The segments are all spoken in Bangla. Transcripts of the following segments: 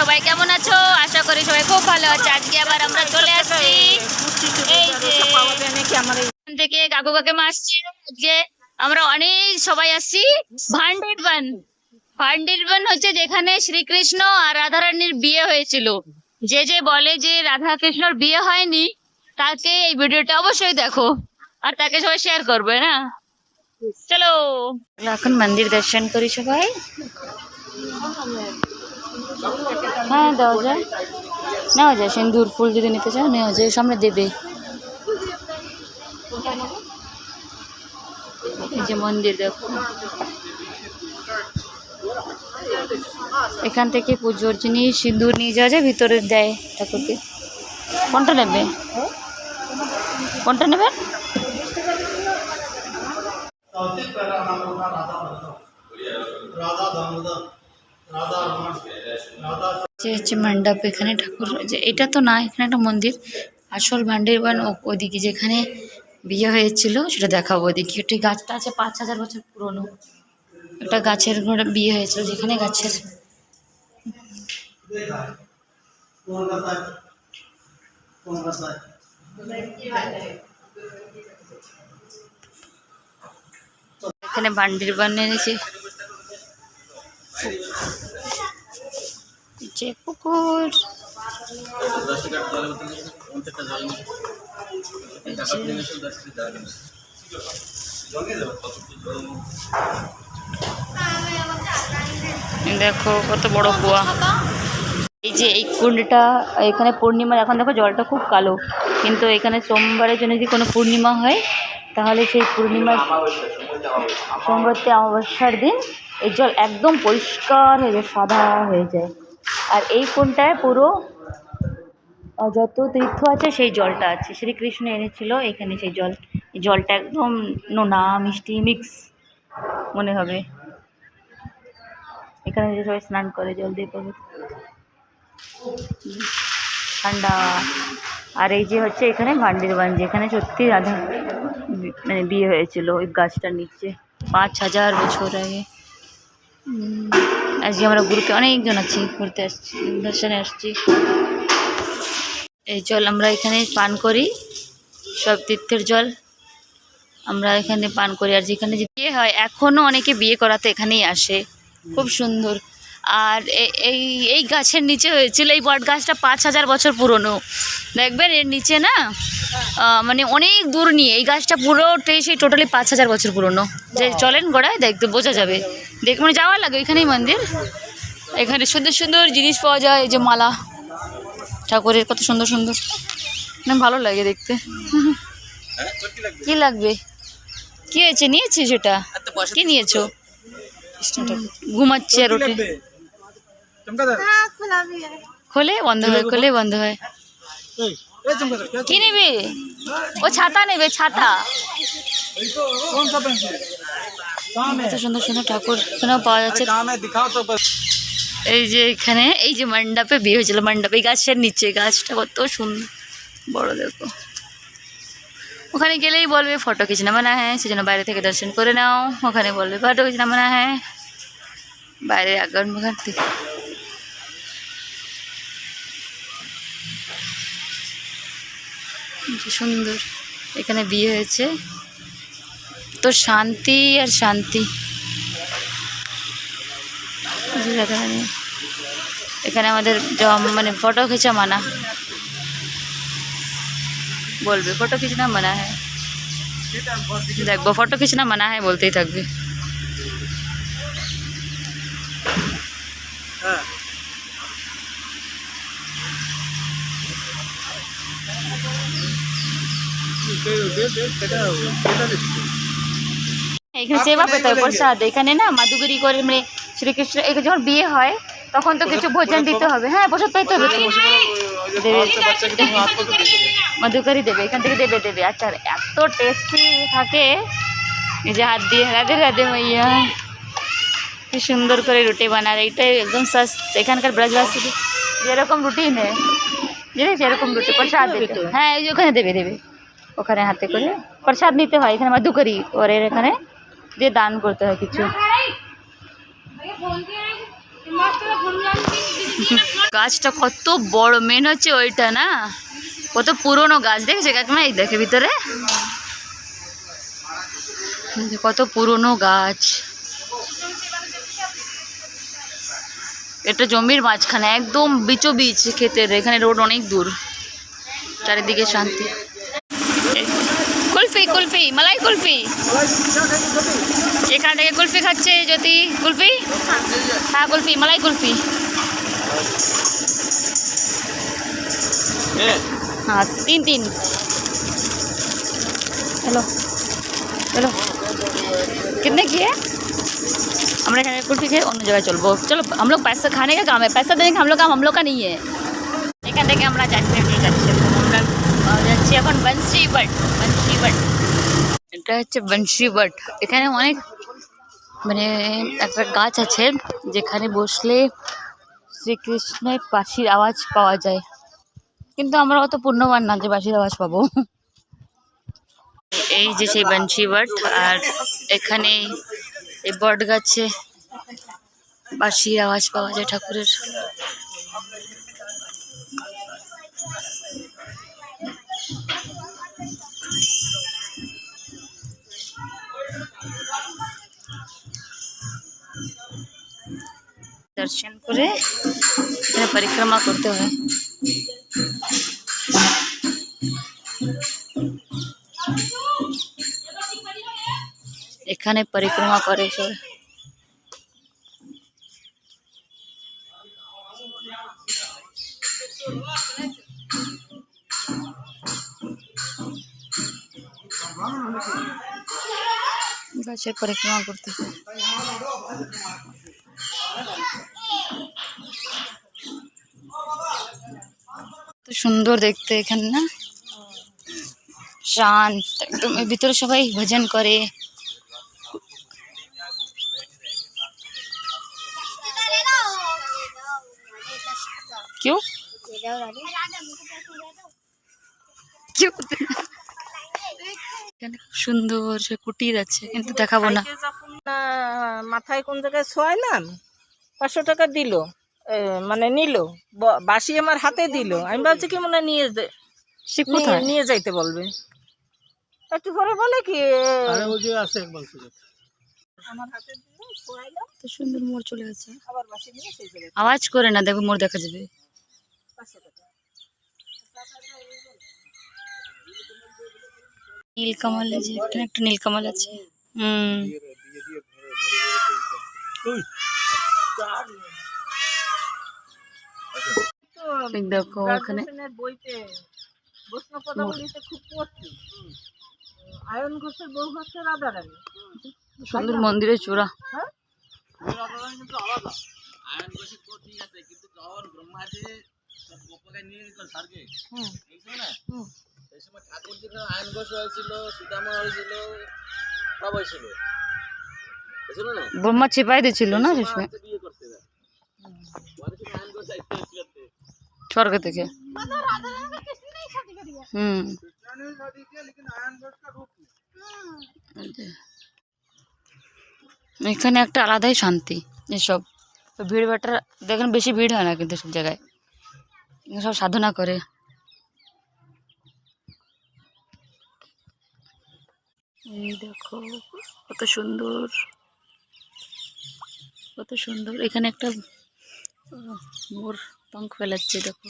সবাই কেমন আছো? আশা করি সবাই খুব ভালো আছে। আজকে আবার আমরা চলে আসছি। যে থেকে কাকু কাকিমা আসছি। আজকে আমরা অনেক সবাই আসছি। ভান্ডির বান। ভান্ডির বান হচ্ছে যেখানে শ্রীকৃষ্ণ আর রাধারানীর বিয়ে হয়েছিল। যে যে বলে যে রাধা কৃষ্ণর বিয়ে হয়নি, তাকে এই ভিডিওটা অবশ্যই দেখো। আর তাকে সবাই শেয়ার করবে, না? চলো। এখন মন্দির দর্শন করি সবাই। হ্যাঁ দেওয়া যায়। নেওয়া যায়, সিন্দুর, ফুল যদি নিতে চায়, নেওয়া যায়, সামনে দেবে। এই যে মন্দির, দেখো। এখান থেকে পুজোর জিনিস সিঁদুর নিয়ে যাওয়া যায়, ভিতরে দেয় ঠাকুরকে। কোনটা নেবে? কোনটা নেবে? রাধা দামোদর। হচ্ছে মণ্ডপ, এখানে ঠাকুর, যে এটা তো না, এখানে একটা মন্দির। আসল ভান্ডেরবান ওদিকে যেখানে বিয়ে হয়েছিল, সেটা দেখাবো ওদিকে। একটি গাছটা আছে পাঁচ হাজার বছর পুরনো। একটা গাছের বিয়ে হয়েছিল, যেখানে গাছের এখানে বান্ডির যে পুকুর। দেখো কত বড় কুয়া। এই যে এই কুণ্ডটা, এখানে পূর্ণিমা এখন দেখো জলটা খুব কালো। কিন্তু এখানে সোমবারের জন্য যদি কোনো পূর্ণিমা হয়, তাহলে সেই পূর্ণিমার সোমবারতে অমাবস্যার দিন এই জল একদম পরিষ্কার হয়ে যায়, সাদা হয়ে যায়। আর এই কোনটায় পুরো যত তীর্থ আছে সেই জলটা আছে। শ্রীকৃষ্ণ এনেছিল, এখানে সেই জল জলটা একদম নোনা, মিষ্টি, মিক্স মনে হবে। এখানে যে সবাই স্নান করে, জল দিয়ে পাবে ঠান্ডা। আর এই যে হচ্ছে এখানে ভান্ডিরবান, যেখানে সত্যি রাধা মানে বিয়ে হয়েছিল, ওই গাছটার নিচে। পাঁচ হাজার বছর আগে। আজকে আমরা গ্রুপে অনেকজন আছি ঘুরতে আসছি দর্শনে আসছি। এই জল আমরা এখানে পান করি সব তীর্থের জল। আমরা এখানে পান করি আর যেখানে যে বিয়ে হয় এখনও অনেকে বিয়ে করাতে এখানেই আসে। খুব সুন্দর। আর এই এই গাছের নিচে হয়েছিল এই বট গাছটা পাঁচ হাজার বছর পুরনো। দেখবেন এর নিচে না মানে অনেক দূর নিয়ে এই গাছটা পুরোটাই সেই টোটালি পাঁচ হাজার বছর পুরনো। যে চলেন গোড়ায় দেখতে বোঝা যাবে। দেখ মানে যাওয়া লাগে ওইখানেই মন্দির। এখানে সুন্দর সুন্দর জিনিস পাওয়া যায় এই যে মালা। ঠাকুরের কত সুন্দর সুন্দর। না ভালো লাগে দেখতে। কি লাগবে? কি হয়েছে? নিয়েছিস সেটা? কি নিয়েছো? ঘুমাচ্ছে আর ওঠে খোলে বন্ধ হয় খোলে বন্ধ হয়। কি নেবে? ও ছাতা নেবে ছাতা। কত সুন্দর সুন্দর ঠাকুর এখানেও পাওয়া যাচ্ছে। এই যে এখানে এই যে মণ্ডপে বিয়ে হয়েছিল মণ্ডপে গাছের নিচে গাছটা কত সুন্দর। বড় দেখো। ওখানে গেলেই বলবে ফটো খিচ না মানা হ্যাঁ সেজন্য বাইরে থেকে দর্শন করে নাও। ওখানে বলবে ফটো খিচ না মানা হ্যাঁ। বাইরে আগান থেকে সুন্দর। এখানে বিয়ে হয়েছে। তো শান্তি আর শান্তি জি রাধারানী এখানে আমাদের জ- মানে ফটো खींचा মানা বলবে ফটো खींचना মানা হ্যাঁ দেখবো ফটো खींचना মানা হ্যাঁ বলতেই থাকবে हाँ এখানে সেবা পেতে হয় প্রসাদ। এখানে না মাদুগুরি করে মানে শ্রীকৃষ্ণ এখানে যখন বিয়ে হয় তখন তো কিছু ভোজন দিতে হবে। হ্যাঁ প্রসাদ পেতে হবে। তো মধুকরি দেবে। এখান থেকে দেবে দেবে। আচ্ছা এত টেস্টি থাকে। নিজে হাত দিয়ে রাধে রাধে মাইয়া। কি সুন্দর করে রুটি বানার এইটাই একদম সস্ত এখানকার ব্রজবাসী যেরকম রুটি নেয় জিনিস এরকম রুটি প্রসাদ হ্যাঁ। এই যে ওখানে দেবে দেবে। ওখানে হাতে করে প্রসাদ নিতে হয়। এখানে মধুকরি ওর এখানে। দিয়ে দান করতে হয় কিছু। গাছটা কত বড় মেন হচ্ছে ওইটা না? কত পুরনো গাছ, দেখেছে কাকিমা? এই দেখে ভিতরে। কত পুরনো গাছ। এটা জমির মাঝখানে, একদম বিচো বিচ ক্ষেতের, এখানে রোড অনেক দূর। চারিদিকে শান্তি। কুলফি কুলফি মালাই কুলফি এখান থেকে কুলফি খাচ্ছে জ্যোতি কুলফি হ্যাঁ কুলফি মালাই কুলফি हाँ तीन तीन चलो चलो कितने किए আমরা এখানে কুলফি খেয়ে অন্য জায়গায় চলবো চলো हम लोग पैसा खाने का काम है पैसा देने का हम लोग काम हम लोग का नहीं है এখান থেকে আমরা যাচ্ছি ঠিক আছে আমরা আহ, যাচ্ছি এখন বংশী বট বংশী বট এটা হচ্ছে বংশী বট। এখানে অনেক মানে একটা গাছ আছে যেখানে বসলে শ্রীকৃষ্ণের পাখির আওয়াজ পাওয়া যায়। কিন্তু আমরা অত পূর্ণবান না যে বাঁশির আওয়াজ পাবো। এই যে সেই বাঞ্চি বট, আর এখানে এই বট গাছে বাঁশির আওয়াজ পাওয়া যায় ঠাকুরের। দর্শন করে এখানে পরিক্রমা করতে হয় এখানে পরিক্রমা করে সবাই। গাছের পরিক্রমা করতে সুন্দর দেখতে এখানে না? শান্ত, একদম এর ভিতরে সবাই ভজন করে। সুন্দর সে কুটির আছে, কিন্তু দেখাবো না। মাথায় কোন জায়গায় শোয়াইলাম পাঁচশো টাকা দিল। মানে নিল ব- বাসি আমার হাতে দিল আমি ভাবছি কি মনে হয় নিয়ে নিয়ে- যাইতে বলবে একটু পরে বলে কি আরে ওই যে আছে একবার সুযোগ আমার হাতে দিল শোয়াইলাম তো সুন্দর মোড় চলে গেছে আওয়াজ করে না দেখো মোড় দেখা যাবে নীলকমল যে এখানে একটা নীলকমল আছে হুম দেখো গ্রাজুয়েশনের বইতে বৈষ্ণব পদাবলিতে খুব পড়ছি। আয়ন ঘোষের বউ হচ্ছে রাধারানী। সুন্দর মন্দিরের চূড়া। হ্যাঁ? সময় ঘোষ হয়েছিল সীতামা হয়েছিল না? ব্রহ্মা চেপাই দিয়েছিল না সে সময় বিয়ে করতে যায় পরে থেকে আইন ঘোষ দায়িত্ব এসেছিল স্বর্গ থেকে। হুম। এখানে একটা আলাদাই শান্তি এসব। ভিড় ভাট্টার দেখেন বেশি ভিড় হয় না কিন্তু সব জায়গায়। সব সাধনা করে। দেখো, কত সুন্দর। কত সুন্দর। এখানে একটা আহ, মোর পাঙ্খ ফেলাচ্ছে দেখো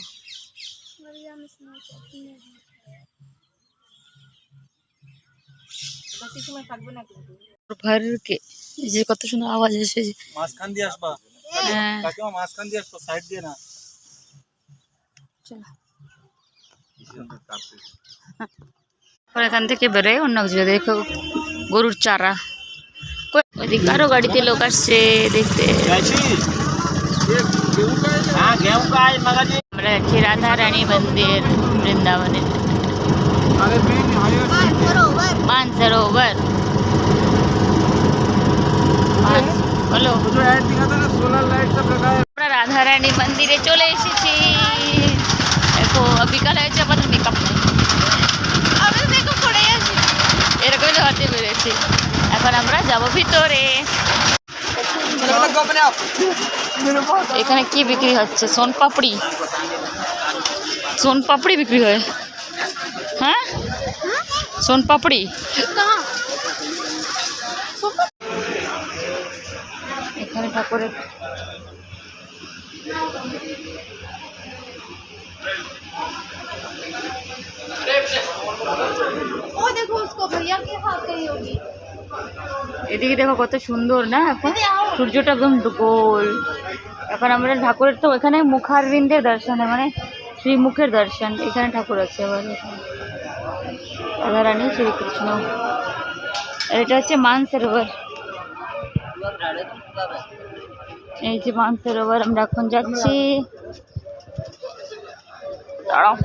বেশি সময় থাকবে না কিন্তু ভাইয়ের কে এই যে কত সুন্দর আওয়াজ এসে মাঝখান দিয়ে আসবা হ্যাঁ কাকিমা মাঝখান দিয়ে আসবা সাইড দিয়ে না চলো আর এখান থেকে বেরোয় অন্য কিছু দেখো গরুর চারা কই- ওইদিকে আরও গাড়িতে লোক আসছে দেখতে હા ઘેઉકા મગજ આપણે છે રાધા રાણી મંદિર વૃંદાવને માન સરોવર હલો રાધા રાણી મંદિરે চলে এসেছি দেখো বিকাল হয়েছে আমাদের মেকআপ নেই আমরা দেখো পড়ে আছি এরকমই ধরতে পেরেছি এখন আমরা যাবো ভিতরে এখানে কি বিক্রি হচ্ছে সোন পাপড়ি সোন পাপড়ি বিক্রি হয় হ্যাঁ সোন পাপড়ি এখানে ঠাকুরের वो देखो उसको भैया के हाथ गई होगी এদিকে দেখো কত সুন্দর, না? এখন সূর্যটা একদম গোল। এখন আমরা ঠাকুরের তো এখানে মুখারবিন্দের দর্শন মানে শ্রীমুখের দর্শন। এখানে ঠাকুর আছে আবার। রাধারানী, শ্রীকৃষ্ণ। এটা হচ্ছে মানসরোবর। এই যে মানসরোবর, আমরা এখন যাচ্ছি। দাঁড়াও।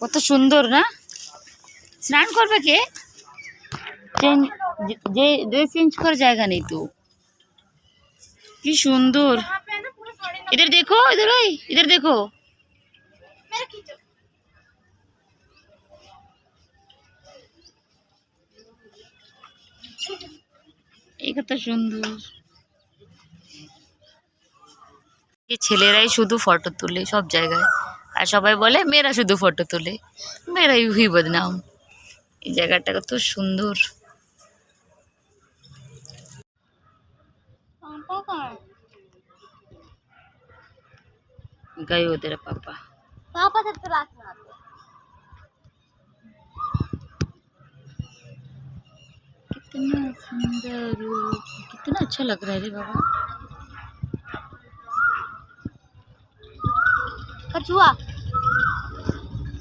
কত সুন্দর না স্নান করবে কে চেঞ্জ যে ড্রেস চেঞ্জ করার জায়গা নেই তো কি সুন্দর यहाँ पे है ना पूरा साड़ी इधर देखो इधर भाई इधर देखो এই কত সুন্দর এই ছেলেরাই শুধু ফটো তোলে সব জায়গায় আর সবাই বলে মেয়েরা শুধু ফটো তোলে মেয়েরাই হুই বদনাম এই জায়গাটা কত সুন্দর पापा कहाँ है गए हो तेरा पापा पापा तब तो रात में आते कितना सुंदर कितना अच्छा लग रहा है रे बाबा कछुआ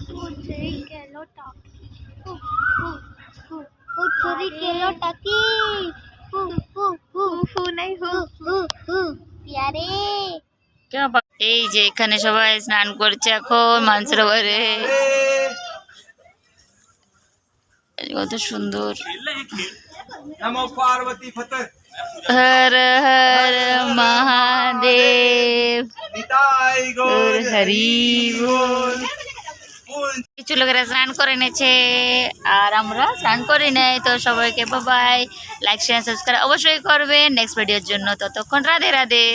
चोरी के लोटा हु, हु, हु, हु, चोरी के लोटा की हु, हु, हु, हु, नहीं हु, हु, हु, प्यारे কে বা- এই যে এখানে সবাই স্নান করছে এখন মানসরোবরে কত সুন্দর नमो पार्वती फतेह হর হর মহাদেব নিতাই তোর হরি বল কিছু লোকেরা স্নান করে নিয়েছে আর আমরা স্নান করি নাই তো সবাইকে বাবাই লাইক শেয়ার সাবস্ক্রাইব অবশ্যই করবেন নেক্সট ভিডিওর জন্য ততক্ষণ রাধে রাধে